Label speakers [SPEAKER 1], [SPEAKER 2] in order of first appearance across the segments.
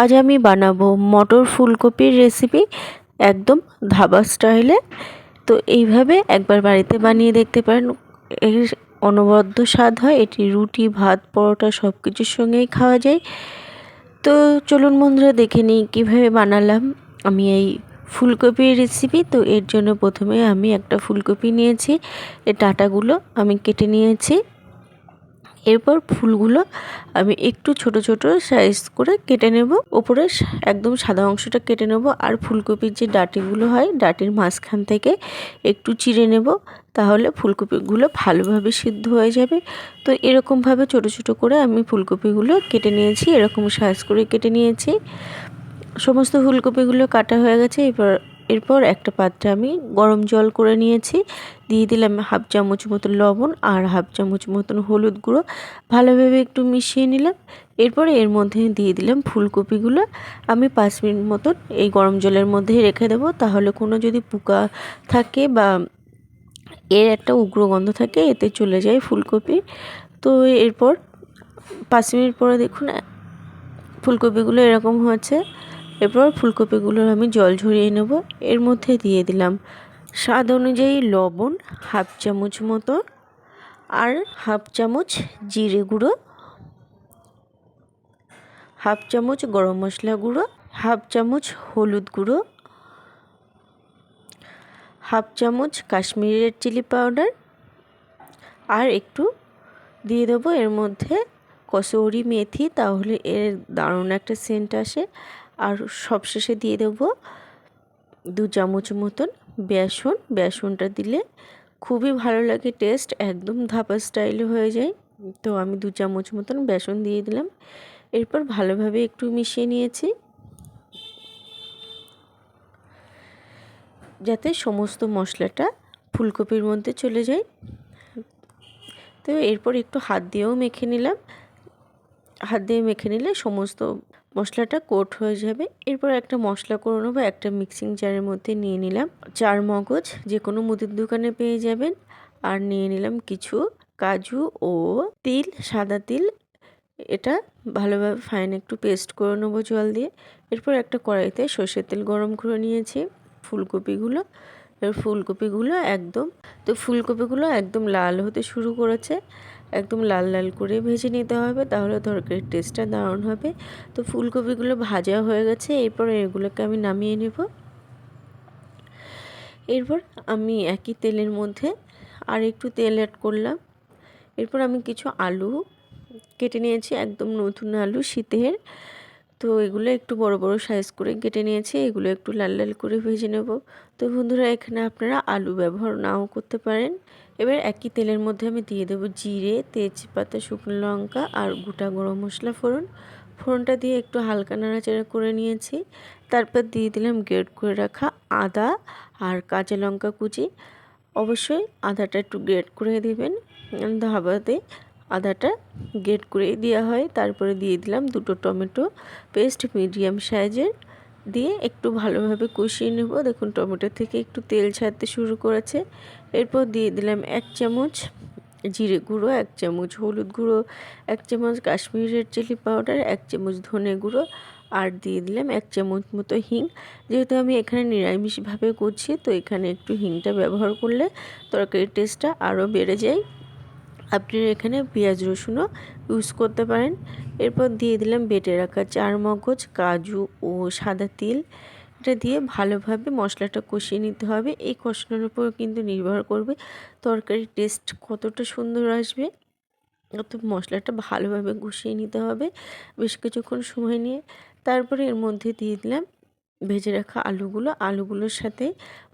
[SPEAKER 1] আজ আমি বানাবো মটর ফুলকপির রেসিপি একদম ধাবা স্টাইলে তো এইভাবে একবার বাড়িতে বানিয়ে দেখতে পারেন, এর অনবদ্য স্বাদ হয়, এটি রুটি, ভাত, পরোটা সব কিছুর সঙ্গেই খাওয়া যায়। তো চলুন বন্ধুরা দেখে নিই কীভাবে বানালাম আমি এই ফুলকপির রেসিপি তো এর জন্য প্রথমে আমি একটা ফুলকপি নিয়েছি, এর ডাটাগুলো আমি কেটে নিয়েছি। এরপর ফুলগুলো আমি একটু ছোট ছোট সাইজ করে কেটে নেব। ওপরে একদম সাদা অংশটা কেটে নেব আর ফুলকপির যে ডাটিগুলো হয়, ডাটির মাঝখান থেকে একটু চিড়ে নেব তাহলে ফুলকপিগুলো ভালোভাবে সিদ্ধ হয়ে যাবে। তো এরকমভাবে ছোট ছোট করে আমি ফুলকপিগুলো কেটে নিয়েছি, এরকম সাইজ করে কেটে নিয়েছি। সমস্ত ফুলকপিগুলো কাটা হয়ে গেছে, এবার এরপর একটা পাত্রে আমি গরম জল করে নিয়েছি। দিয়ে দিলাম হাফ চামচ মতন লবণ আর হাফ চামচ মতন হলুদ গুঁড়ো। ভালোভাবে একটু মিশিয়ে নিলাম। এরপরে এর মধ্যে দিয়ে দিলাম ফুলকপিগুলো। আমি পাঁচ মিনিট মতন এই গরম জলের মধ্যে রেখে দেবো। তাহলে কোনো যদি পোকা থাকে বা এর একটা উগ্র গন্ধ থাকে, এতে চলে যায় ফুলকপি। তো এরপর পাঁচ মিনিট পরে দেখুন, ফুলকপিগুলো এরকম হচ্ছে এরপর ফুলকপিগুলোর আমি জল ঝরিয়ে নেব। এর মধ্যে দিয়ে দিলাম স্বাদ অনুযায়ী লবণ, হাফ চামচ মতো আর হাফ চামচ জিরে গুঁড়ো, হাফ চামচ গরম মশলা গুঁড়ো, হাফ চামচ হলুদ গুঁড়ো, হাফ চামচ কাশ্মীরি রেড চিলি পাউডার আর একটু দিয়ে দেবো। এর মধ্যে কসৌরি মেথি, তাহলে এর দারুণ একটা সেন্ট আসে। আর সবশেষে দিয়ে দেবো দু চামচ মতন বেসন। বেসনটা দিলে খুবই ভালো লাগে, টেস্ট একদম ধাপা স্টাইলে হয়ে যায়। তো আমি দু চামচ মতন বেসন দিয়ে দিলাম। এরপর ভালোভাবে একটু মিশিয়ে নিয়েছি। যাতে সমস্ত মশলাটা ফুলকপির মধ্যে চলে যায়। তো এরপর একটু হাত দিয়েও মেখে নিলাম। হাত দিয়ে মেখে নিলে সমস্ত মশলাটা কোট হয়ে যাবে। এরপর একটা মশলা করে নেব, একটা মিক্সিং জারের মধ্যে নিয়ে নিলাম চার মগজ, যে কোনো মুদির দোকানে পেয়ে যাবেন। আর নিয়ে নিলাম কিছু কাজু ও তিল, সাদা তিল। এটা ভালোভাবে ফাইন একটু পেস্ট করে নেব জল দিয়ে। এরপর একটা কড়াইতে সর্ষের তেল গরম করে নিয়েছি, ফুলকপিগুলো। ফুলকপিগুলো একদম তো ফুলকপিগুলো একদম লাল হতে শুরু করেছে। একদম লাল লাল করে ভেজে নিতে হবে, তাহলে তরকারির টেস্টটা দারুণ হবে। তো ফুলকপিগুলো ভাজা হয়ে গেছে, এরপর এগুলোকে আমি নামিয়ে নেব। এরপর আমি একই তেলের মধ্যে আর একটু তেল অ্যাড করলাম। এরপর আমি কিছু আলু কেটে নিয়েছি, একদম নতুন আলু, শীতের। তো এগুলো একটু বড় বড় সাইজ করে কেটে নিয়েছি, এগুলো একটু লাল লাল করে ভেজে নেব। তো বন্ধুরা, এখানে আপনারা আলু ব্যবহার নাও করতে পারেন। এবার একই তেলের মধ্যে আমি দিয়ে দেবো জিরে, তেজপাতা, শুকনো লঙ্কা আর গোটা গরম মশলা ফোড়ন। ফোড়নটা দিয়ে একটু হালকা নাড়াচাড়া করে নিয়েছি। তারপর দিয়ে দিলাম গ্রেট করে রাখা আদা আর কাঁচা লঙ্কা কুচি। অবশ্যই আদাটা একটু গ্রেট করে দেবেন। ধাবাতে আদাটা গ্রেট করে দেওয়া হয়। তারপরে দিয়ে দিলাম দুটো টমেটো পেস্ট মিডিয়াম সাইজের দিয়ে একটু ভালোভাবে কষিয়ে নেব। দেখুন, টমেটো থেকে একটু তেল ছাড়তে শুরু করেছে। এরপর দিয়ে দিলাম এক চামচ জিরে গুঁড়ো, এক চামচ হলুদ গুঁড়ো, এক চামচ কাশ্মীরি রেড চিলি পাউডার, এক চামচ ধনে গুঁড়ো আর দিয়ে দিলাম এক চামচ মতো হিং। যেহেতু আমি এখানে নিরামিষভাবে করছি, তো এখানে একটু হিংটা ব্যবহার করলে তরকারির টেস্টটা আরও বেড়ে যায়। আপনি এখানে পেঁয়াজ রসুনও ইউজ করতে পারেন। এরপর দিয়ে দিলাম বেটে রাখা চার মগজ কাজু ও সাদা তিল। এটা দিয়ে ভালোভাবে মশলাটা কষিয়ে নিতে হবে। এই কষানোর উপর কিন্তু নির্ভর করবে তরকারির টেস্ট কতটা সুন্দর আসবে। অত মশলাটা ভালোভাবে কষিয়ে নিতে হবে বেশ কিছুক্ষণ সময় নিয়ে। তারপরে এর মধ্যে দিয়ে দিলাম ভেজে রাখা আলুগুলো। আলুগুলোর সাথে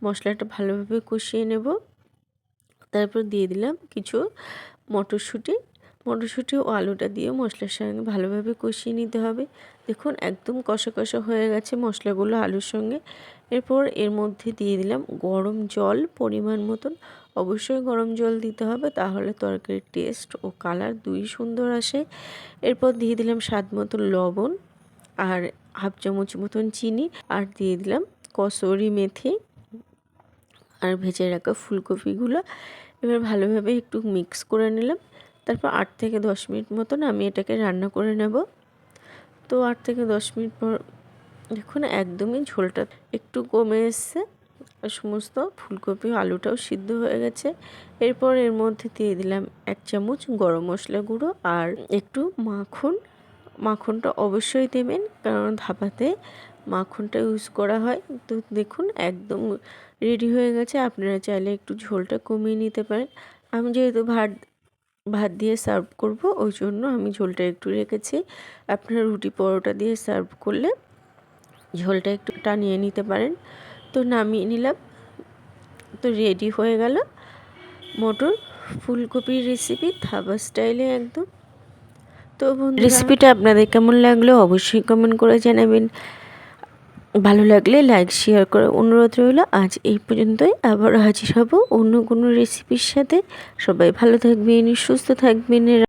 [SPEAKER 1] মশলাটা ভালোভাবে কষিয়ে নেব। তারপর দিয়ে দিলাম কিছু মটরশুঁটি। মটরশুঁটি ও আলুটা দিয়ে মশলার সঙ্গে ভালোভাবে কষিয়ে নিতে হবে। দেখুন, একদম কষা কষা হয়ে গেছে মশলাগুলো আলুর সঙ্গে। এরপর এর মধ্যে দিয়ে দিলাম গরম জল পরিমাণ মতন। অবশ্যই গরম জল দিতে হবে, তাহলে তরকারির টেস্ট ও কালার দুই সুন্দর আসে। এরপর দিয়ে দিলাম স্বাদ মতন লবণ আর হাফ চামচ মতন চিনি আর দিয়ে দিলাম কসরি মেথি। আর ভেজে রাখা ফুলকপিগুলো। এবার ভালোভাবে একটু মিক্স করে নিলাম। তারপর আট থেকে দশ মিনিট মতন আমি এটাকে রান্না করে নেব। তো আট থেকে দশ মিনিট পর দেখুন একদমই ঝোলটা একটু কমে এসছে। সমস্ত ফুলকপি আলুটাও সিদ্ধ হয়ে গেছে। এরপর এর মধ্যে দিয়ে দিলাম এক চামচ গরম মশলা গুঁড়ো আর একটু মাখন। মাখনটা অবশ্যই দেবেন, কারণ ধাপাতে মাখনটা ইউজ করা হয়। তো দেখুন, একদম রেডি হয়ে গেছে। আপনারা চাইলে একটু ঝোলটা কমিয়ে নিতে পারেন। আমি যেহেতু ভাত ভাত দিয়ে সার্ভ করব, ওই জন্য আমি ঝোলটা একটু রেখেছি। আপনারা রুটি পরোটা দিয়ে সার্ভ করলে ঝোলটা একটু টানিয়ে নিতে পারেন। তো নামিয়ে নিলাম। তো রেডি হয়ে গেল। মটর ফুলকপির রেসিপি ধাবা স্টাইলে একদম। তো রেসিপিটা আপনাদের কেমন লাগল? অবশ্যই কমেন্ট করে জানাবেন। ভালো লাগলে লাইক শেয়ার করে অনুরোধ রইল। আজ এই পর্যন্তই। আবার হাজির হব অন্য কোনো রেসিপির সাথে। সবাই ভালো থাকবেন, সুস্থ থাকবেন।